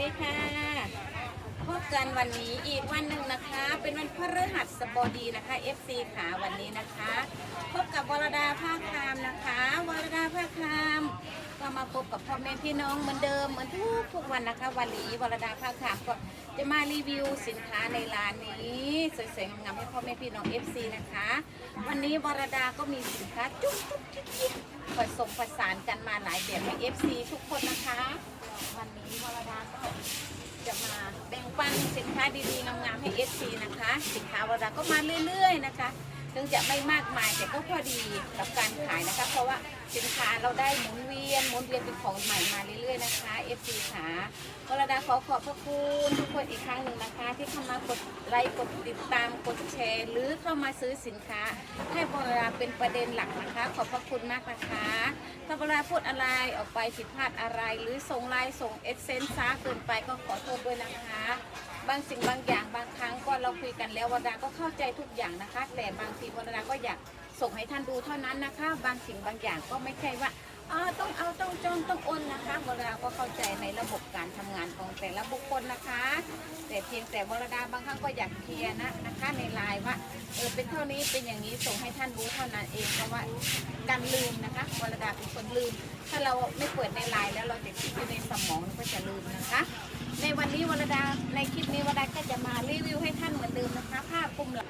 ดีค่ะ พบกันวันนี้อีกวันหนึ่งนะคะ เป็นวันพฤหัสบดีนะคะ FC ขาวันนี้นะคะ พบกับวรดาภาคคามนะคะวรดาภาคคามก็มาพบกับพ่อแม่พี่น้องเหมือนเดิมเหมือนทุกทุกวันนะคะ วันนี้วรดาภาคามก็จะมารีวิวสินค้าในร้านนี้สวยๆงามๆให้พ่อแม่พี่น้อง FC นะคะ วันนี้วรดาก็มีสินค้าจุ๊บจุ๊บจิ๊บผสมผสานกันมาหลายแบบให้ FC ทุกคนนะคะ วันนี้วรดาก็จะมา แบ่งปันสินค้าดีๆงามๆให้ FC นะคะ สินค้าวรดาก็มาเรื่อยๆนะคะ ถึงจะไม่มากมายแต่ก็พอดีกับการขายนะคะ เพราะว่าสินค้าเราได้หมุนเวียนหมุนเวียนเป็นของใหม่มาเรื่อยๆนะคะ FC ขาวรดาขอขอบพระคุณทุกคนอีกครั้งหนึ่งนะคะ ที่เข้ามากดไลค์กดติดตามกดแชร์ หรือเข้ามาซื้อสินค้า ให้วรดาเป็นประเด็นหลักนะคะ ขอบพระคุณมากนะคะถ้าวรดาพูดอะไรออกไปผิดพลาดอะไร หรือส่งไลน์ส่งเอเซนซ์ช้าเกินไปก็ขอโทษด้วยนะคะบางสิ่งบางอย่างบางครั้งก็เราคุยกันแล้ววรดาก็เข้าใจทุกอย่างนะคะ แต่บางทีวรดาก็อยากส่งให้ท่านดูเท่านั้นนะคะ บางสิ่งบางอย่างก็ไม่ใช่ว่าอ๋อต้องเอาต้องจองต้องโอนนะคะวรดาก็เข้าใจในระบบการทำงานของแต่ละบุคคลนะคะ แต่เพียงแต่วรดาบางครั้งก็อยากเคลียร์นะนะคะ ในไลน์ว่าเออเป็นเท่านี้เป็นอย่างนี้ส่งให้ท่านรู้เท่านั้นเองเพราะว่าการลืมนะคะวรดาเป็นคนลืม ถ้าเราไม่เปิดในไลน์แล้วเราจะคิดอยู่ในสมองก็จะลืมนะคะ ในวันนี้วรดาในคลิปนี้วรดาก็จะมารีวิวให้ท่านเหมือนเดิมนะคะผ้าคลุมหล่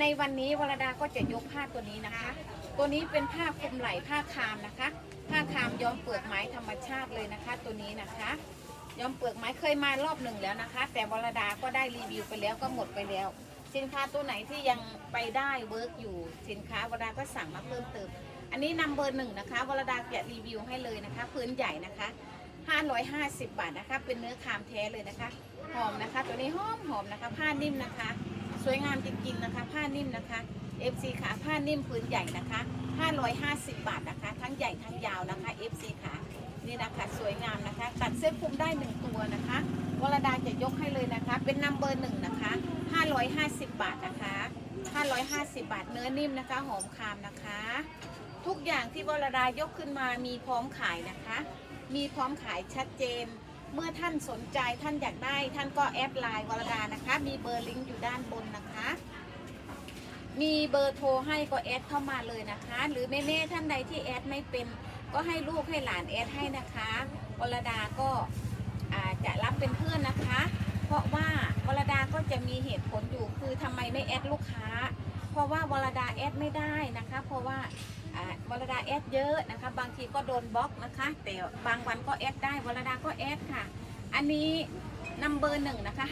ในวันนี้วรดาก็จะยกผ้าตัวนี้นะคะ ตัวนี้เป็นผ้าคลุมไหล่ผ้าคามนะคะ ผ้าคามย้อมเปลือกไม้ธรรมชาติเลยนะคะ ตัวนี้นะคะย้อมเปลือกไม้เคยมารอบหนึ่งแล้วนะคะ แต่วรดาก็ได้รีวิวไปแล้วก็หมดไปแล้ว สินค้าตัวไหนที่ยังไปได้เวิร์กอยู่สินค้าวรดาก็สั่งมาเพิ่มเติม อันนี้นำเบอร์หนึ่งนะคะวรดาจะรีวิวให้เลยนะคะพื้นใหญ่นะคะ550 บาทนะคะ เป็นเนื้อคามแท้เลยนะคะ หอมนะคะ ตัวนี้หอมหอมนะคะ ผ้านิ่มนะคะ สวยงามจริงๆนะคะ ผ้านิ่มนะคะ FC ขาผ้านิ่มพื้นใหญ่นะคะ 550 บาทนะคะ ทั้งใหญ่ทั้งยาวนะคะ FC ขานี่นะคะสวยงามนะคะ ตัดเส้นคุมได้หนึ่งตัวนะคะวรดาจะยกให้เลยนะคะ เป็นนัมเบอร์หนึ่งนะคะ550 บาทนะคะ 550 บาทเนื้อนิ่มนะคะ หอมคามนะคะ ทุกอย่างที่วรดายกขึ้นมามีพร้อมขายนะคะ มีพร้อมขายชัดเจน เมื่อท่านสนใจท่านอยากได้ท่านก็แอดไลน์วรดานะคะ มีเบอร์ลิงก์อยู่ด้านบนนะคะ มีเบอร์โทรให้ก็แอดเข้ามาเลยนะคะ หรือแม่ๆท่านใดที่แอดไม่เป็นก็ให้ลูกให้หลานแอดให้นะคะวรดาก็จะรับเป็นเพื่อนนะคะ เพราะว่าวรดาก็จะมีเหตุผลอยู่คือทำไมไม่แอดลูกค้า เพราะว่าวรดาแอดไม่ได้นะคะ เพราะว่า วรดาแอดเยอะนะคะ บางทีก็โดนบล็อกนะคะ แต่บางวันก็แอดได้วรดาก็แอดค่ะ อันนี้นัมเบอร์หนึ่งนะคะ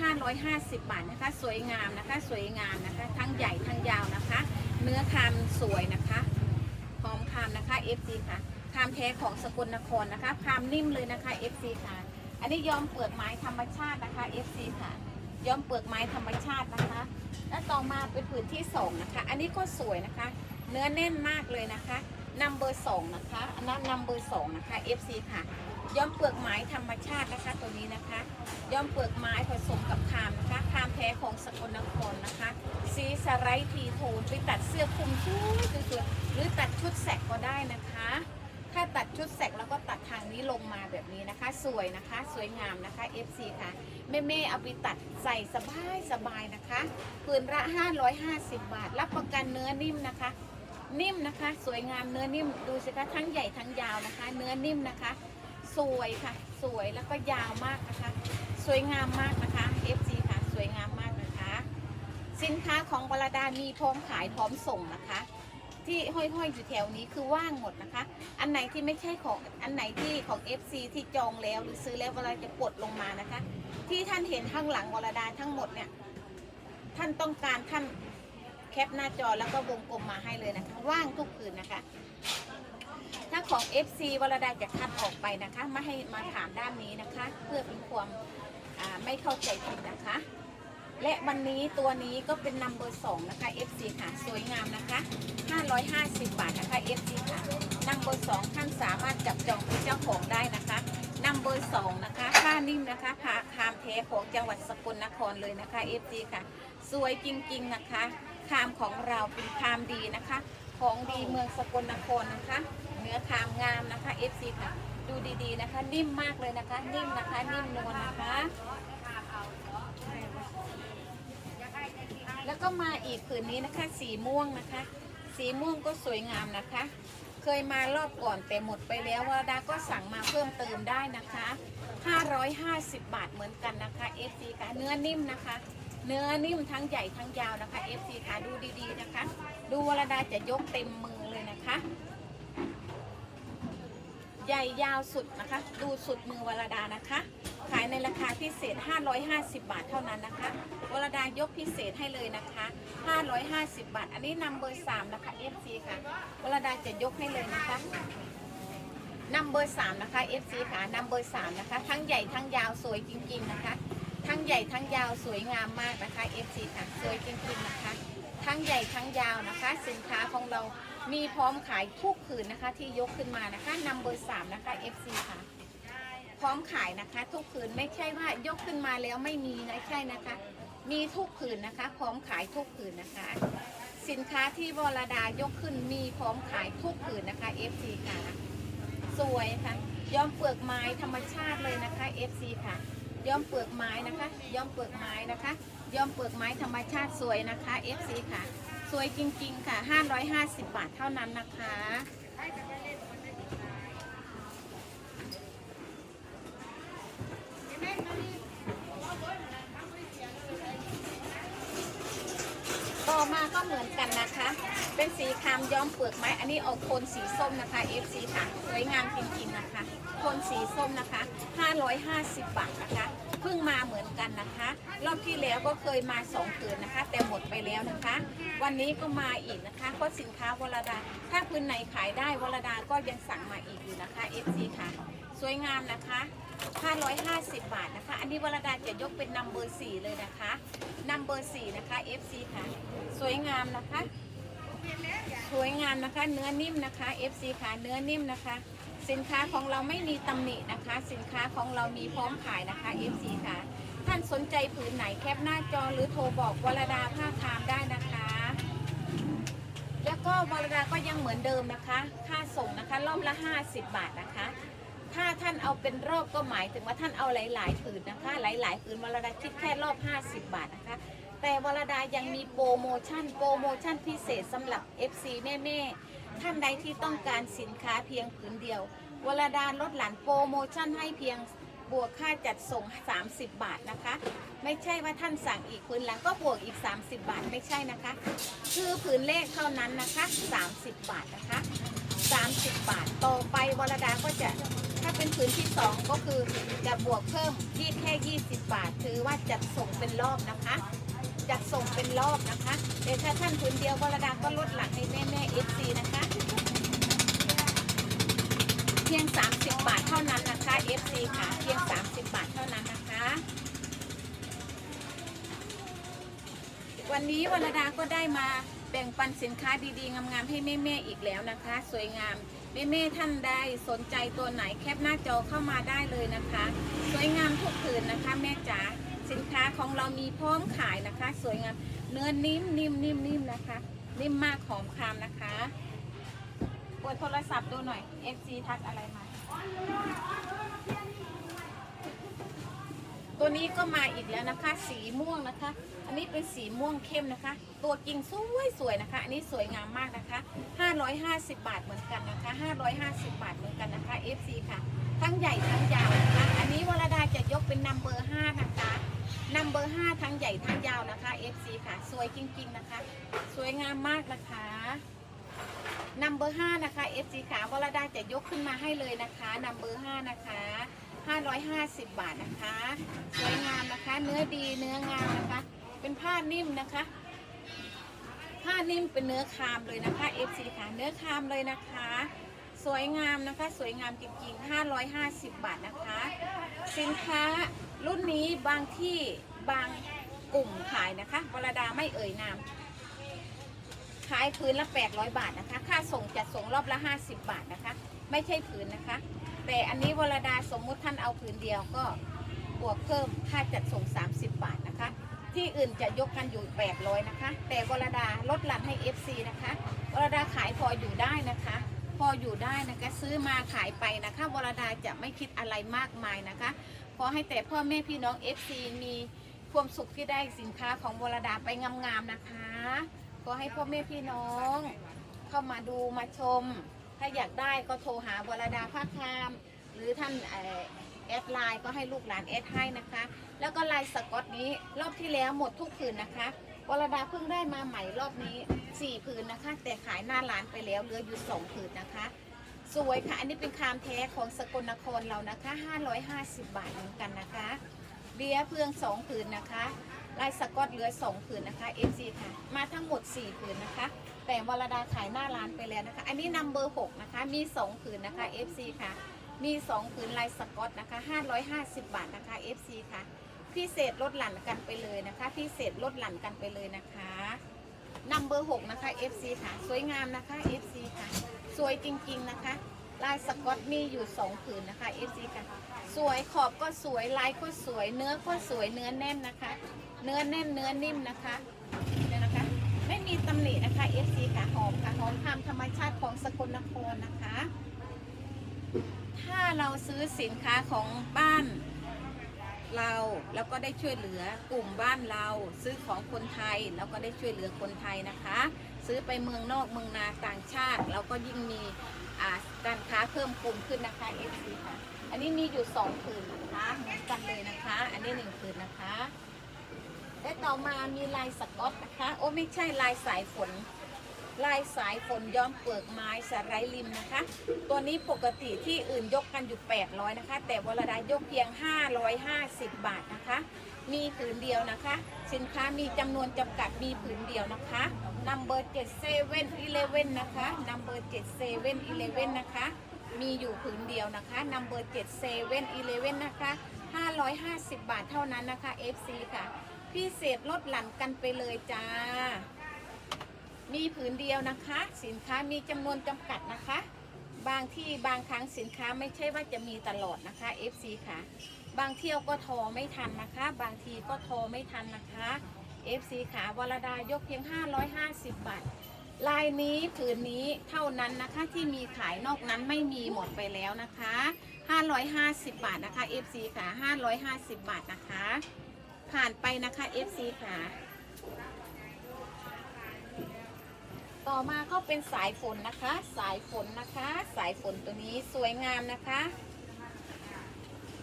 550 บาทนะคะ สวยงามนะคะ สวยงามนะคะ ทั้งใหญ่ทั้งยาวนะคะ เนื้อคามสวยนะคะหอมคามนะคะ FC ค่ะคามแท้ของสกลนครนะคะคามนิ่มเลยนะคะ FC ค่ะ อันนี้ยอมเปลือกไม้ธรรมชาตินะคะ FC ค่ะ ยอมเปลือกไม้ธรรมชาตินะคะ แล้วต่อมาเป็นผืนที่สองนะคะ อันนี้ก็สวยนะคะ เนื้อแน่นมากเลยนะคะนัมเบอร์สองนะคะอันนั้นนัมเบอร์สองนะคะ FC ค่ะ ย้อมเปลือกไม้ธรรมชาตินะคะ ตัวนี้นะคะ ย้อมเปลือกไม้ผสมกับคามนะคะคามแท้ของสกลนครนะคะ สีสไลท์ทีโทนไปตัดเสื้อคลุมสวยสวยๆหรือตัดชุดแสกก็ได้นะคะถ้าตัดชุดแสกแล้วก็ตัดทางนี้ลงมาแบบนี้นะคะ สวยนะคะ สวยงามนะคะ FC ค่ะแม่เม่เอาไปตัดใส่สบายสบายนะคะปืนละ550 บาท รับประกันเนื้อนิ่มนะคะ นิ่มนะคะ สวยงามเนื้อนิ่มดูสิคะทั้งใหญ่ทั้งยาวนะคะ เนื้อนิ่มนะคะ สวยค่ะ สวยแล้วก็ยาวมากนะคะ สวยงามมากนะคะ FC ค่ะ สวยงามมากนะคะ สินค้าของบรดามีพร้อมขายพร้อมส่งนะคะ ที่ห้อยๆอยู่แถวนี้คือว่างหมดนะคะ อันไหนที่ไม่ใช่ของอันไหนที่ของ FC ที่จองแล้วหรือซื้อแล้วเวลาจะปลดลงมานะคะ ที่ท่านเห็นข้างหลังวรดาทั้งหมดเนี่ยท่านต้องการท่าน แคปหน้าจอแล้วก็วงกลมมาให้เลยนะคะ ว่างทุกคืนนะคะ ถ้าของ FC วรดาจะคัดออกไปนะคะไม่ให้มาถามด้านนี้นะคะ เพื่อเป็นความไม่เข้าใจผิดนะคะ และวันนี้ตัวนี้ก็เป็นนัมเบอร์สองนะคะ FC ค่ะ สวยงามนะคะ 550 บาทนะคะ FC ค่ะนัมเบอร์สองท่านสามารถจับจองเป็นเจ้าของได้นะคะนัมเบอร์สองนะคะผ้านิ่มนะคะผ้าคามแท้ของจังหวัดสกลนครเลยนะคะ FC ค่ะ สวยจริง ๆ นะคะ คามของเราเป็นคามดีนะคะ ของดีเมืองสกลนครนะคะ เนื้อคามงามนะคะ FC ค่ะดูดีๆนะคะ นิ่มมากเลยนะคะ นิ่มนะคะ นิ่มนวลนะคะ แล้วก็มาอีกผืนนี้นะคะ สีม่วงนะคะ สีม่วงก็สวยงามนะคะ เคยมารอบก่อนแต่หมดไปแล้ววาดาก็สั่งมาเพิ่มเติมได้นะคะ 550 บาทเหมือนกันนะคะ FC ค่ะเนื้อนิ่มนะคะ เนื้อนิ่มทั้งใหญ่ทั้งยาวนะคะ FC ค่ะดูดีๆนะคะ ดูวรดาจะยกเต็มมือเลยนะคะ ใหญ่ยาวสุดนะคะ ดูสุดมือวรดานะคะ ขายในราคาพิเศษ 550 บาทเท่านั้นนะคะวรดายกพิเศษให้เลยนะคะ 550 บาท อันนี้นำเบอร์3นะคะ FC ค่ะวรดาจะยกให้เลยนะคะนำเบอร์3นะคะ FC ค่ะนำเบอร์3นะคะ ทั้งใหญ่ทั้งยาวสวยจริง ๆ นะคะ ทั้งใหญ่ทั้งยาวสวยงามมากนะคะ FC ค่ะสวยจริงๆนะคะ ทั้งใหญ่ทั้งยาวนะคะ สินค้าของเรามีพร้อมขายทุกผืนนะคะ ที่ยกขึ้นมานะคะนำเบอร์3นะคะ FC ค่ะ พร้อมขายนะคะ ทุกผืนไม่ใช่ว่ายกขึ้นมาแล้วไม่มีนะใช่นะคะ มีทุกผืนนะคะ พร้อมขายทุกผืนนะคะ สินค้าที่วรดายกขึ้นมีพร้อมขายทุกผืนนะคะ FC ค่ะ สวยค่ะย้อมเปลือกไม้ธรรมชาติเลยนะคะ FC ค่ะ ย้อมเปลือกไม้นะคะ ย้อมเปลือกไม้นะคะ ย้อมเปลือกไม้ธรรมชาติสวยนะคะ FC ค่ะ สวยจริงๆค่ะ 550 บาทเท่านั้นนะคะต่อมาก็เหมือนกันนะคะ เป็นสีครามย้อมเปลือกไม้ อันนี้ออกโทนสีส้มนะคะ FC ค่ะสวยงามจริงๆนะคะโทนสีส้มนะคะ 550 บาทนะคะเพิ่งมาเหมือนกันนะคะ รอบที่แล้วก็เคยมาสองคืนนะคะ แต่หมดไปแล้วนะคะ วันนี้ก็มาอีกนะคะเพราะสินค้าวรดา ถ้าพื้นไหนขายได้วรดาก็ยังสั่งมาอีกอยู่นะคะ FC ค่ะ สวยงามนะคะ550 บาทนะคะ อันนี้วรดาจะยกเป็นนัมเบอร์4เลยนะคะนัมเบอร์4นะคะ FC ค่ะ สวยงามนะคะ สวยงามนะคะ เนื้อนิ่มนะคะ FC ค่ะเนื้อนิ่มนะคะ สินค้าของเราไม่มีตำหนินะคะ สินค้าของเรามีพร้อมขายนะคะ FC ค่ะ ท่านสนใจผืนไหนแคปหน้าจอหรือโทรบอกวรดาผ้าคามได้นะคะ แล้วก็วรดาก็ยังเหมือนเดิมนะคะ ค่าส่งนะคะรอบละ 50 บาทนะคะ ถ้าท่านเอาเป็นรอบก็หมายถึงว่าท่านเอาหลาย ๆ ผืนนะคะ หลาย ๆ ผืนวรดาคิดแค่รอบ 50 บาทนะคะ แต่วรดายังมีโปรโมชั่น โปรโมชั่นพิเศษสำหรับ FC แม่ๆท่านใดที่ต้องการสินค้าเพียงผืนเดียว วรดาลดหลั่นโปรโมชั่นให้เพียงบวกค่าจัดส่ง 30 บาทนะคะ ไม่ใช่ว่าท่านสั่งอีกผืนหลังก็บวกอีก 30 บาทไม่ใช่นะคะ คือผืนเลขเท่านั้นนะคะ 30 บาทนะคะ 30 บาทต่อไปวรดาก็จะถ้าเป็นผืนที่ 2 ก็คือจะบวกเพิ่มที่แค่ 20 บาท ถือว่าจัดส่งเป็นรอบนะคะ จัดส่งเป็นรอบนะคะแต่ถ้าท่านผืนเดียววรดาก็ลดหลังให้แม่แม่เอฟซีนะคะ เพียง 30 บาทเท่านั้นนะคะ FC ค่ะ เพียง 30 บาทเท่านั้นนะคะ วันนี้วรดาก็ได้มาแบ่งปันสินค้าดีๆ งามๆ ให้แม่ๆอีกแล้วนะคะ สวยงาม แม่ๆท่านใดสนใจตัวไหนแคปหน้าจอเข้ามาได้เลยนะคะ สวยงามทุกผืนนะคะ แม่จ๋า เรามีพร้อมขายนะคะ สวยงามเนื้อนิ่มนิ่มนิ่มนิ่มนะคะ นิ่มมากหอมคามนะคะกดโทรศัพท์ดูหน่อย FC ทักอะไรมา ตัวนี้ก็มาอีกแล้วนะคะ สีม่วงนะคะ อันนี้เป็นสีม่วงเข้มนะคะ ตัวกิ่งสวยสวยนะคะ อันนี้สวยงามมากนะคะ 550 บาทเหมือนกันนะคะ 550 บาทเหมือนกันนะคะ FC ค่ะ ทั้งใหญ่ทั้งยาวนะคะ อันนี้วรดา งใหญ่ทั้งยาวนะคะ FC ค่ะ สวยจริงๆนะคะ สวยงามมากนะคะนัมเบอร์5นะคะ FC ค่ะวรดาจะยกขึ้นมาให้เลยนะคะนัมเบอร์5นะคะ550 บาทนะคะ สวยงามนะคะ เนื้อดีเนื้องามนะคะ เป็นผ้านิ่มนะคะ ผ้านิ่มเป็นเนื้อคามเลยนะคะ FC ค่ะ เนื้อคามเลยนะคะ สวยงามนะคะ สวยงามจริงๆ 550 บาทนะคะ สินค้ารุ่นนี้บางที่บาง กลุ่มขายนะคะวรดาไม่เอ่ยนาม ขายผืนละ 800 บาทนะคะ ค่าส่งจัดส่งรอบละ 50 บาทนะคะ ไม่ใช่ผืนนะคะ แต่อันนี้วรดาสมมุติท่านเอาผืนเดียวก็บวกเพิ่มค่าจัดส่ง 30 บาทนะคะ ที่อื่นจะยกกันอยู่ 800 นะคะ แต่วรดาลดหลั่นให้ FC นะคะวรดาขายพออยู่ได้นะคะ พออยู่ได้นะคะซื้อมาขายไปนะคะวรดาจะไม่คิดอะไรมากมายนะคะขอให้แต่พ่อแม่พี่น้อง FC มี ความสุขที่ได้สินค้าของวรดาไปงามๆนะคะขอให้พ่อแม่พี่น้อง เข้ามาดูมาชม ถ้าอยากได้ก็โทรหาวรดาภาคคามหรือท่านแอดไลน์ก็ให้ลูกหลานแอดให้นะคะ แล้วก็ลายสกอตนี้รอบที่แล้วหมดทุกผืนนะคะวรดาเพิ่งได้มาใหม่รอบนี้4ผืนนะคะ แต่ขายหน้าร้านไปแล้วเหลืออยู่2ผืนนะคะ สวยค่ะ อันนี้เป็นคามแท้ของสกลนครเรานะคะ 550 บาทเหมือนกันนะคะ เบียเพื่องสองผืนนะคะลายสกอตเหลือสองผืนนะคะ FC ค่ะ มาทั้งหมด4ผืนนะคะ แต่วรดาขายหน้าร้านไปแล้วนะคะ อันนี้นัมเบอร์6นะคะ มี2ผืนนะคะ FC ค่ะ มี2ผืนลายสกอตนะคะ550บาทนะคะ FC ค่ะ พิเศษลดหลั่นกันไปเลยนะคะ พิเศษลดหลั่นกันไปเลยนะคะนัมเบอร์6นะคะ FC ค่ะ สวยงามนะคะ FC ค่ะ สวยจริงๆนะคะ ลายสกอตมีอยู่2ผืนนะคะ FC ค่ะ สวยขอบก็สวยลายก็สวย เนื้อก็สวยเนื้อแน่นนะคะ เนื้อแน่นเนื้อนิ่มนะคะเนี่ยนะคะ ไม่มีตำหนินะคะ FC ค่ะหอมค่ะหอมตามธรรมชาติของสกลนครนะคะ ถ้าเราซื้อสินค้าของบ้านเราแล้วก็ได้ช่วยเหลือกลุ่มบ้านเรา ซื้อของคนไทยแล้วก็ได้ช่วยเหลือคนไทยนะคะ ซื้อไปเมืองนอกเมืองนาต่างชาติ เราก็ยิ่งมีการค้าเพิ่มพูนขึ้นนะคะ FC ค่ะ อันนี้มีอยู่สองผืนนะคะเหมือนกันเลยนะคะ อันนี้หนึ่งผืนนะคะ และต่อมามีลายสก๊อตนะคะ โอ้ไม่ใช่ลายสายฝน ลายสายฝนย้อมเปลือกไม้สไลริมนะคะ ตัวนี้ปกติที่อื่นยกกันอยู่ 800 นะคะ แต่วรดายกเพียง 550 บาทนะคะ มีผืนเดียวนะคะ สินค้ามีจำนวนจำกัดมีผืนเดียวนะคะนัมเบอร์7 7 11นะคะนัมเบอร์7 7 11นะคะ มีอยู่ผืนเดียวนะคะนัมเบอร์7 7 11นะคะ 550 บาทเท่านั้นนะคะ FC ค่ะพิเศษลดหลั่นกันไปเลยจ้า มีผืนเดียวนะคะ สินค้ามีจำนวนจำกัดนะคะ บางที่บางครั้งสินค้าไม่ใช่ว่าจะมีตลอดนะคะ FC ค่ะ บางเที่ยวก็ทอไม่ทันนะคะ บางทีก็ทอไม่ทันนะคะ FC ขาวรดายกเพียง 550 บาท ลายนี้ผืนนี้เท่านั้นนะคะที่มีขายนอกนั้นไม่มีหมดไปแล้วนะคะ 550 บาทนะคะ FC ค่ะ550 บาทนะคะ ผ่านไปนะคะ FC ค่ะต่อมาก็เป็นสายฝนนะคะ สายฝนนะคะ สายฝนตัวนี้สวยงามนะคะ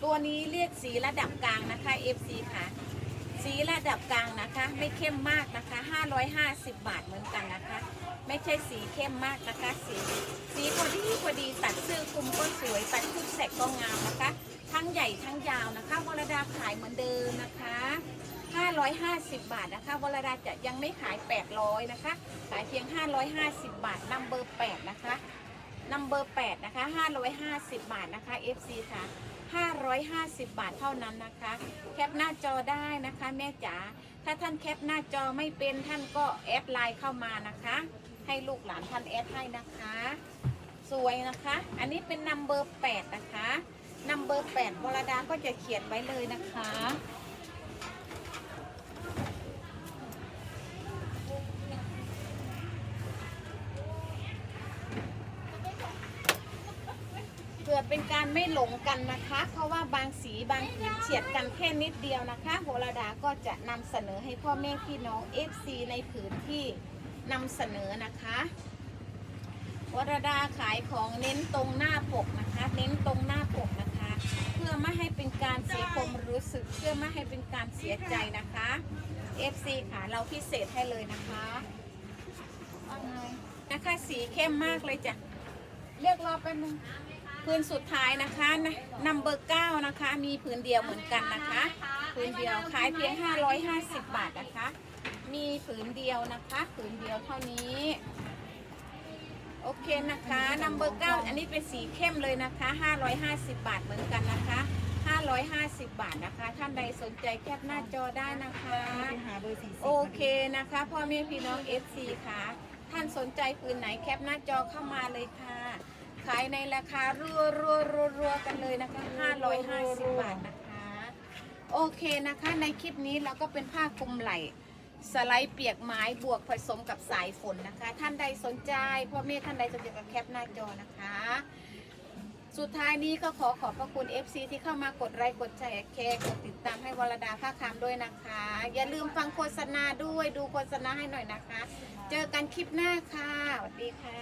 ตัวนี้เรียกสีระดับกลางนะคะ FC ค่ะ สีระดับกลางนะคะ ไม่เข้มมากนะคะ 550 บาทเหมือนกันนะคะ ไม่ใช่สีเข้มมากนะคะ สีสีพอดีพอดีตัดเสื้อคลุมก็สวย ตัดชุดแสกก็งามนะคะ ทั้งใหญ่ทั้งยาวนะคะวรดาขายเหมือนเดิมนะคะ 550 บาทนะคะวรดาจะยังไม่ขาย 800 นะคะ ขายเพียง 550 บาทนัมเบอร์ 8 นะคะนัมเบอร์ 8 นะคะ 550 บาทนะคะ FC ค่ะ 550 บาทเท่านั้นนะคะ แคปหน้าจอได้นะคะ แม่จ๋าถ้าท่านแคปหน้าจอไม่เป็นท่านก็แอดไลน์เข้ามานะคะ ให้ลูกหลานท่านแอดให้นะคะ สวยนะคะ อันนี้เป็นนัมเบอร์8นะคะนัมเบอร์8วรดาก็จะเขียนไว้เลยนะคะ เพื่อเป็น การไม่หลงกันนะคะ เพราะว่าบางสีบางผืนเฉียดกันแค่นิดเดียวนะคะโหราดาก็จะนำเสนอให้พ่อแม่พี่น้อง FC ในผืนที่นำเสนอนะคะวรดาขายของเน้นตรงหน้าปกนะคะ เน้นตรงหน้าปกนะคะ เพื่อไม่ให้เป็นการเสียความรู้สึก เพื่อไม่ให้เป็นการเสียใจนะคะ FC ค่ะเราพิเศษให้เลยนะคะว่าไงนะคะสีเข้มมากเลยจ้ะเรียกรอแป๊บนึง พื้นสุดท้ายนะคะนัมเบอร์เก้านะคะ มีผืนเดียวเหมือนกันนะคะผืนเดียวขายเพียง 550 บาทนะคะ มีผืนเดียวนะคะผืนเดียวเท่านี้โอเคนะคะนัมเบอร์เก้าอันนี้เป็นสีเข้มเลยนะคะ 550 บาทเหมือนกันนะคะ 550 บาทนะคะ ท่านใดสนใจแคปหน้าจอได้นะคะ โอเคนะคะพ่อแม่พี่น้อง FC ค่ะ ท่านสนใจปืนไหนแคปหน้าจอเข้ามาเลยค่ะ ขายในราคารัวรัวรัวรัวกันเลยนะคะ 550 บาทนะคะ โอเคนะคะในคลิปนี้เราก็เป็นผ้าคลุมไหล่สไลด์เปียกไม้บวกผสมกับสายฝนนะคะ ท่านใดสนใจพ่อแม่ท่านใดสนใจก็แคปหน้าจอนะคะ สุดท้ายนี้ก็ขอขอบพระคุณ FC ที่เข้ามากดไลค์กดแชร์แคร์กดติดตามให้วรดาภาคคามด้วยนะคะ อย่าลืมฟังโฆษณาด้วยดูโฆษณาให้หน่อยนะคะ เจอกันคลิปหน้าค่ะสวัสดีค่ะ